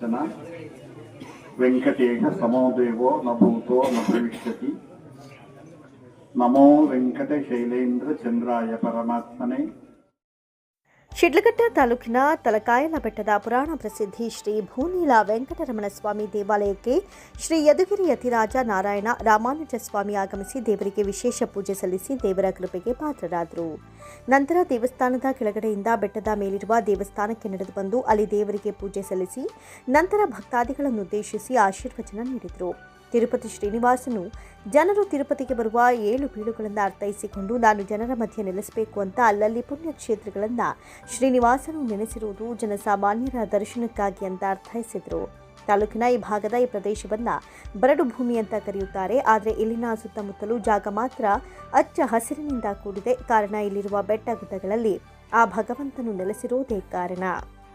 జన వెంకటేశ సమోదేవో నభూతో నభవిష్యతి నమో వెంకటశైలేంద్ర చంద్రాయ పరమాత్మనే ಶಿಡ್ಲಘಟ್ಟ ತಾಲೂಕಿನ ತಲಕಾಯಲ ಬೆಟ್ಟದ ಪುರಾಣ ಪ್ರಸಿದ್ಧಿ ಶ್ರೀ ಭೂನೀಲ ವೆಂಕಟರಮಣ ಸ್ವಾಮಿ ದೇವಾಲಯಕ್ಕೆ ಶ್ರೀ ಯದುಗಿರಿ ಯತಿರಾಜ ನಾರಾಯಣ ರಾಮಾನುಜ ಸ್ವಾಮಿ ಆಗಮಿಸಿ ದೇವರಿಗೆ ವಿಶೇಷ ಪೂಜೆ ಸಲ್ಲಿಸಿ ದೇವರ ಕೃಪೆಗೆ ಪಾತ್ರರಾದರು. ನಂತರ ದೇವಸ್ಥಾನದ ಕೆಳಗಡೆಯಿಂದ ಬೆಟ್ಟದ ಮೇಲಿರುವ ದೇವಸ್ಥಾನಕ್ಕೆ ನಡೆದು ಬಂದು ಅಲ್ಲಿ ದೇವರಿಗೆ ಪೂಜೆ ಸಲ್ಲಿಸಿ ನಂತರ ಭಕ್ತಾದಿಗಳನ್ನು ಉದ್ದೇಶಿಸಿ ಆಶೀರ್ವಚನ ನೀಡಿದರು. ತಿರುಪತಿ ಶ್ರೀನಿವಾಸನು ಜನರು ತಿರುಪತಿಗೆ ಬರುವ ಏಳು ಬೀಳುಗಳನ್ನು ಅರ್ಥೈಸಿಕೊಂಡು ನಾನು ಜನರ ಮಧ್ಯೆ ನೆಲೆಸಬೇಕು ಅಂತ ಅಲ್ಲಲ್ಲಿ ಪುಣ್ಯಕ್ಷೇತ್ರಗಳನ್ನು ಶ್ರೀನಿವಾಸನು ನೆನೆಸಿರುವುದು ಜನಸಾಮಾನ್ಯರ ದರ್ಶನಕ್ಕಾಗಿ ಅಂತ ಅರ್ಥೈಸಿದರು. ತಾಲೂಕಿನ ಈ ಭಾಗದ ಈ ಪ್ರದೇಶವನ್ನು ಬರಡು ಭೂಮಿ ಅಂತ ಕರೆಯುತ್ತಾರೆ. ಆದರೆ ಇಲ್ಲಿನ ಸುತ್ತಮುತ್ತಲು ಜಾಗ ಮಾತ್ರ ಅಚ್ಚ ಹಸಿರಿನಿಂದ ಕೂಡಿದೆ. ಕಾರಣ ಇಲ್ಲಿರುವ ಬೆಟ್ಟ ಗುಡ್ಡಗಳಲ್ಲಿ ಆ ಭಗವಂತನು ನೆಲೆಸಿರುವುದೇ ಕಾರಣ.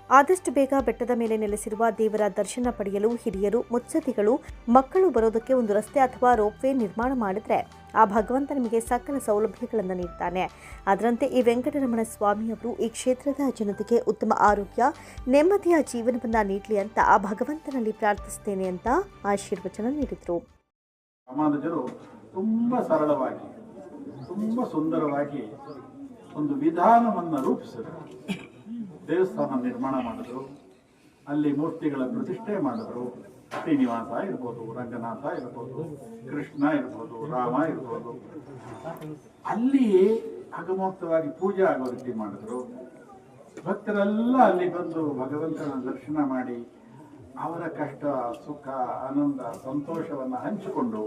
ಆದಷ್ಟು ಬೇಗ ಬೆಟ್ಟದ ಮೇಲೆ ನೆಲೆಸಿರುವ ದೇವರ ದರ್ಶನ ಪಡೆಯಲು ಹಿರಿಯರು, ಮುತ್ಸದ್ದಿಗಳು, ಮಕ್ಕಳು ಬರೋದಕ್ಕೆ ಒಂದು ರಸ್ತೆ ಅಥವಾ ರೋಪ್ವೇ ನಿರ್ಮಾಣ ಮಾಡಿದ್ರೆ ಆ ಭಗವಂತ ನಿಮಗೆ ಸಕಲ ಸೌಲಭ್ಯಗಳನ್ನು ನೀಡ್ತಾನೆ. ಅದರಂತೆ ಈ ವೆಂಕಟರಮಣ ಸ್ವಾಮಿಯವರು ಈ ಕ್ಷೇತ್ರದ ಜನತೆಗೆ ಉತ್ತಮ ಆರೋಗ್ಯ, ನೆಮ್ಮದಿಯ ಜೀವನವನ್ನು ನೀಡಲಿ ಅಂತ ಆ ಭಗವಂತನಲ್ಲಿ ಪ್ರಾರ್ಥಿಸ್ತೇನೆ ಅಂತ ಆಶೀರ್ವಚನ ನೀಡಿದರು. ಸಮಾಜರು ತುಂಬ ಸರಳವಾಗಿ, ತುಂಬ ಸುಂದರವಾಗಿ ಒಂದು ವಿಧಾನವನ್ನು ರೂಪಿಸಿದರು. ದೇವಸ್ಥಾನ ನಿರ್ಮಾಣ ಮಾಡಿದ್ರು, ಅಲ್ಲಿ ಮೂರ್ತಿಗಳ ಪ್ರತಿಷ್ಠೆ ಮಾಡಿದ್ರು, ಶ್ರೀನಿವಾಸ ಇರ್ಬೋದು, ರಂಗನಾಥ ಇರ್ಬೋದು, ಕೃಷ್ಣ ಇರ್ಬೋದು, ರಾಮ ಇರ್ಬೋದು. ಅಲ್ಲಿ ಅಗಮೋಕ್ತವಾಗಿ ಪೂಜೆ ಆಗೋ ರೀತಿ ಮಾಡಿದ್ರು. ಭಕ್ತರೆಲ್ಲ ಅಲ್ಲಿ ಬಂದು ಭಗವಂತನ ದರ್ಶನ ಮಾಡಿ ಅವರ ಕಷ್ಟ, ಸುಖ, ಆನಂದ, ಸಂತೋಷವನ್ನು ಹಂಚಿಕೊಂಡು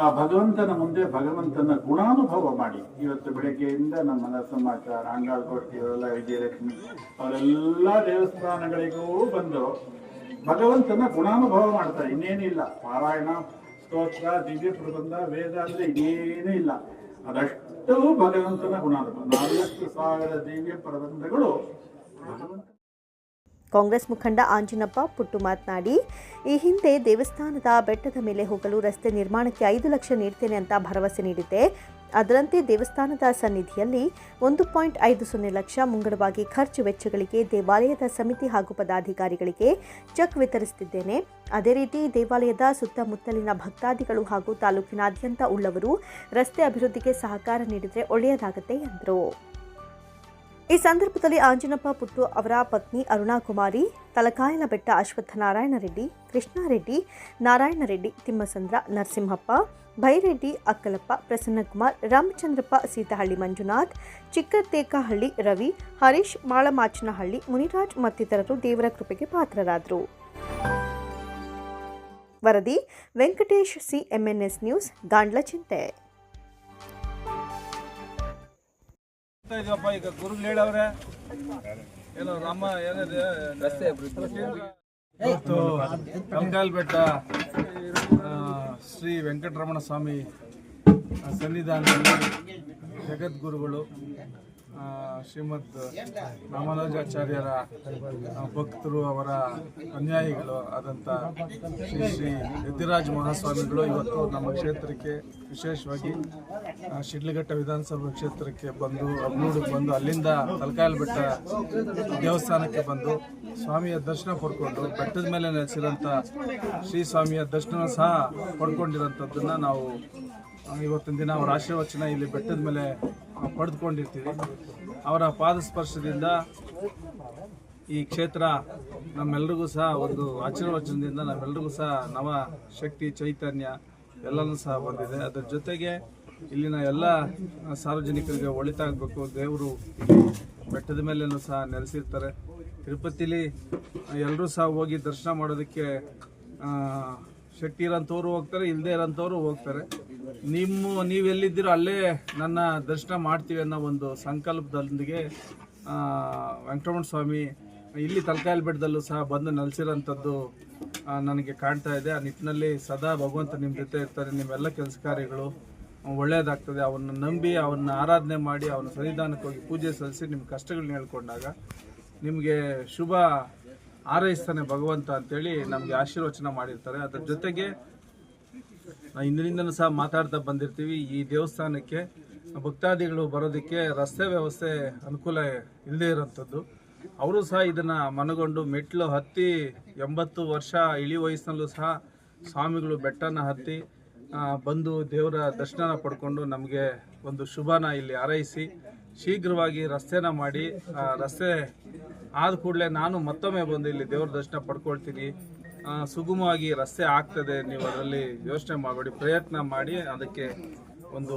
ಆ ಭಗವಂತನ ಮುಂದೆ ಭಗವಂತನ ಗುಣಾನುಭವ ಮಾಡಿ. ಇವತ್ತು ಬೆಳಗ್ಗೆಯಿಂದ ನಮ್ಮ ನರಸಮಾಚಾರ ಅಂಗಾಳ್ ಕೋಟಿ ಅವರೆಲ್ಲ ವಿಜಯಲಕ್ಷ್ಮಿ ಅವರೆಲ್ಲ ದೇವಸ್ಥಾನಗಳಿಗೂ ಬಂದು ಭಗವಂತನ ಗುಣಾನುಭವ ಮಾಡ್ತಾರೆ. ಇನ್ನೇನಿಲ್ಲ ಪಾರಾಯಣ, ಸ್ತೋತ್ರ, ದಿವ್ಯ ಪ್ರಬಂಧ, ವೇದ ಅಂದ್ರೆ ಇನ್ನೇನೂ ಇಲ್ಲ. ಅದಷ್ಟು ಭಗವಂತನ ಗುಣಾನುಭವ. ನಾಲ್ಕು ಸಾವಿರ ದಿವ್ಯ ಪ್ರಬಂಧಗಳು ಕಾಂಗ್ರೆಸ್ ಮುಖಂಡ ಆಂಜನಪ್ಪ ಪುಟ್ಟು ಮಾತನಾಡಿ, ಈ ಹಿಂದೆ ದೇವಸ್ಥಾನದ ಬೆಟ್ಟದ ಮೇಲೆ ಹೋಗಲು ರಸ್ತೆ ನಿರ್ಮಾಣಕ್ಕೆ ಐದು ಲಕ್ಷ ನೀಡ್ತೇನೆ ಅಂತ ಭರವಸೆ ನೀಡಿದ್ದೆ. ಅದರಂತೆ ದೇವಸ್ಥಾನದ ಸನ್ನಿಧಿಯಲ್ಲಿ ಒಂದು ಪಾಯಿಂಟ್ ಐದು ಸೊನ್ನೆ ಲಕ್ಷ ಮುಂಗಡವಾಗಿ ಖರ್ಚು ವೆಚ್ಚಗಳಿಗೆ ದೇವಾಲಯದ ಸಮಿತಿ ಹಾಗೂ ಪದಾಧಿಕಾರಿಗಳಿಗೆ ಚೆಕ್ ವಿತರಿಸುತ್ತಿದ್ದೇನೆ. ಅದೇ ರೀತಿ ದೇವಾಲಯದ ಸುತ್ತಮುತ್ತಲಿನ ಭಕ್ತಾದಿಗಳು ಹಾಗೂ ತಾಲೂಕಿನಾದ್ಯಂತ ಉಳ್ಳವರು ರಸ್ತೆ ಅಭಿವೃದ್ಧಿಗೆ ಸಹಕಾರ ನೀಡಿದರೆ ಒಳ್ಳೆಯದಾಗುತ್ತೆ ಎಂದರು. ಈ ಸಂದರ್ಭದಲ್ಲಿ ಆಂಜನಪ್ಪ ಪುಟ್ಟು ಅವರ ಪತ್ನಿ ಅರುಣಾ ಕುಮಾರಿ ತಲಕಾಯಲ ಬೆಟ್ಟ ಅಶ್ವತ್ಥನಾರಾಯಣ ರೆಡ್ಡಿ ಕೃಷ್ಣಾರೆಡ್ಡಿ ನಾರಾಯಣ ರೆಡ್ಡಿ, ತಿಮ್ಮಸಂದ್ರ, ನರಸಿಂಹಪ್ಪ, ಭೈರೆಡ್ಡಿ, ಅಕ್ಕಲಪ್ಪ, ಪ್ರಸನ್ನಕುಮಾರ್, ರಾಮಚಂದ್ರಪ್ಪ, ಸೀತಹಳ್ಳಿ ಮಂಜುನಾಥ್, ಚಿಕ್ಕತೇಕಹಳ್ಳಿ ರವಿ, ಹರೀಶ್ ಮಾಳಮಾಚನಹಳ್ಳಿ, ಮುನಿರಾಜ್ ಮತ್ತಿತರರು ದೇವರ ಕೃಪೆಗೆ ಪಾತ್ರರಾದರು. ವರದಿ ವೆಂಕಟೇಶ್ ಸಿ ಎಂಎನ್ಎಸ್ ನ್ಯೂಸ್, ಗಾಂಡ್ಲ ಚಿಂತೆ ಈಗ ಗುರುಗಳು ಹೇಳವ್ರೆ ಏನೋ ರಾಮ ಏನಿದೆ ರಸ್ತೆ ಇವತ್ತು ಕಂಗಾಲ್ ಬೆಟ್ಟ ಶ್ರೀ ವೆಂಕಟರಮಣ ಸ್ವಾಮಿ ಸನ್ನಿಧಾನದಲ್ಲಿ ಜಗದ್ಗುರುಗಳು ಶ್ರೀಮದ್ ರಾಮಾನುಜಾಚಾರ್ಯರ ಭಕ್ತರು ಅವರ ಅನ್ಯಾಯಿಗಳು ಆದಂಥ ಶ್ರೀ ಶ್ರೀ ಯದ್ದಿರಾಜ್ ಮಹಾಸ್ವಾಮಿಗಳು ಇವತ್ತು ನಮ್ಮ ಕ್ಷೇತ್ರಕ್ಕೆ ವಿಶೇಷವಾಗಿ ಶಿಡ್ಲಘಟ್ಟ ವಿಧಾನಸಭಾ ಕ್ಷೇತ್ರಕ್ಕೆ ಬಂದು ಅಬ್ನೂಡಿಗೆ ಬಂದು, ಅಲ್ಲಿಂದ ತಲಕಾಯಲ್ ಬೆಟ್ಟ ದೇವಸ್ಥಾನಕ್ಕೆ ಬಂದು ಸ್ವಾಮಿಯ ದರ್ಶನ ಪಡ್ಕೊಂಡು, ಬೆಟ್ಟದ ಮೇಲೆ ನೆಲೆಸಿರೋಂಥ ಶ್ರೀ ಸ್ವಾಮಿಯ ದರ್ಶನ ಸಹ ಪಡ್ಕೊಂಡಿರೋಂಥದ್ದನ್ನು ನಾವು ಇವತ್ತಿನ ದಿನ ಅವರ ಆಶೀರ್ವಚನ ಇಲ್ಲಿ ಬೆಟ್ಟದ ಮೇಲೆ ಪಡೆದುಕೊಂಡಿರ್ತೀವಿ. ಅವರ ಪಾದಸ್ಪರ್ಶದಿಂದ ಈ ಕ್ಷೇತ್ರ ನಮ್ಮೆಲ್ರಿಗೂ ಸಹ ಒಂದು ಆಶೀರ್ವಚನದಿಂದ ನಮ್ಮೆಲ್ರಿಗೂ ಸಹ ನವ ಶಕ್ತಿ, ಚೈತನ್ಯ ಎಲ್ಲನೂ ಸಹ ಬಂದಿದೆ. ಅದರ ಜೊತೆಗೆ ಇಲ್ಲಿನ ಎಲ್ಲ ಸಾರ್ವಜನಿಕರಿಗೆ ಒಳಿತಾಗಬೇಕು ದೇವರು ಬೆಟ್ಟದ ಮೇಲೆನೂ ಸಹ ನೆಲೆಸಿರ್ತಾರೆ. ತಿರುಪತಿಲಿ ಎಲ್ಲರೂ ಸಹ ಹೋಗಿ ದರ್ಶನ ಮಾಡೋದಕ್ಕೆ ಶಕ್ತಿ ಇರೋಂಥವ್ರು ಹೋಗ್ತಾರೆ ಇಲ್ಲದೆ ಇರೋಂಥವ್ರು ಹೋಗ್ತಾರೆ. ನಿಮ್ಮ ನೀವೆಲ್ಲಿದ್ದೀರೋ ಅಲ್ಲೇ ನನ್ನ ದರ್ಶನ ಮಾಡ್ತೀವಿ ಅನ್ನೋ ಒಂದು ಸಂಕಲ್ಪದೊಂದಿಗೆ ವೆಂಕಟರಮಣ ಸ್ವಾಮಿ, ಇಲ್ಲಿ ತಲಕಾಯಲ್ ಬೆಟ್ಟದಲ್ಲೂ ಸಹ ಬಂದು ನೆಲೆಸಿರೋಂಥದ್ದು ನನಗೆ ಕಾಣ್ತಾ ಇದೆ. ಆ ನಿಟ್ಟಿನಲ್ಲಿ ಸದಾ ಭಗವಂತ ನಿಮ್ಮ ಜೊತೆ ಇರ್ತಾರೆ. ನಿಮ್ಮೆಲ್ಲ ಕೆಲಸ ಕಾರ್ಯಗಳು ಒಳ್ಳೆಯದಾಗ್ತದೆ. ಅವನ್ನ ನಂಬಿ, ಅವನ್ನ ಆರಾಧನೆ ಮಾಡಿ, ಅವನ ಸನ್ನಿಧಾನಕ್ಕೆ ಹೋಗಿ ಪೂಜೆ ಸಲ್ಲಿಸಿ ನಿಮ್ಮ ಕಷ್ಟಗಳನ್ನ ಹೇಳ್ಕೊಂಡಾಗ ನಿಮಗೆ ಶುಭ ಆರೈಸ್ತಾನೆ ಭಗವಂತ ಅಂತೇಳಿ ನಮಗೆ ಆಶೀರ್ವಚನ ಮಾಡಿರ್ತಾರೆ. ಅದ್ರ ಜೊತೆಗೆ ಇಂದಿನಿಂದನೂ ಸಹ ಮಾತಾಡ್ತಾ ಬಂದಿರ್ತೀವಿ. ಈ ದೇವಸ್ಥಾನಕ್ಕೆ ಭಕ್ತಾದಿಗಳು ಬರೋದಕ್ಕೆ ರಸ್ತೆ ವ್ಯವಸ್ಥೆ ಅನುಕೂಲ ಇಲ್ಲದೇ ಇರೋಂಥದ್ದು. ಅವರು ಸಹ ಇದನ್ನು ಮನಗೊಂಡು ಮೆಟ್ಲು ಹತ್ತಿ ಎಂಬತ್ತು ವರ್ಷ ಇಳಿ ವಯಸ್ಸಿನಲ್ಲೂ ಸಹ ಸ್ವಾಮಿಗಳು ಬೆಟ್ಟನ ಹತ್ತಿ ಬಂದು ದೇವರ ದರ್ಶನ ಪಡ್ಕೊಂಡು ನಮಗೆ ಒಂದು ಶುಭನ ಇಲ್ಲಿ ಹಾರೈಸಿ, ಶೀಘ್ರವಾಗಿ ರಸ್ತೆನ ಮಾಡಿ ರಸ್ತೆ ಆದ ಕೂಡಲೇ ನಾನು ಮತ್ತೊಮ್ಮೆ ಬಂದು ಇಲ್ಲಿ ದೇವರ ದರ್ಶನ ಪಡ್ಕೊಳ್ತೀನಿ. ಸುಗಮವಾಗಿ ರಸ್ತೆ ಆಗ್ತದೆ ನೀವು ಅದರಲ್ಲಿ ಯೋಚನೆ ಮಾಡಬೇಡಿ ಪ್ರಯತ್ನ ಮಾಡಿ ಅದಕ್ಕೆ ಒಂದು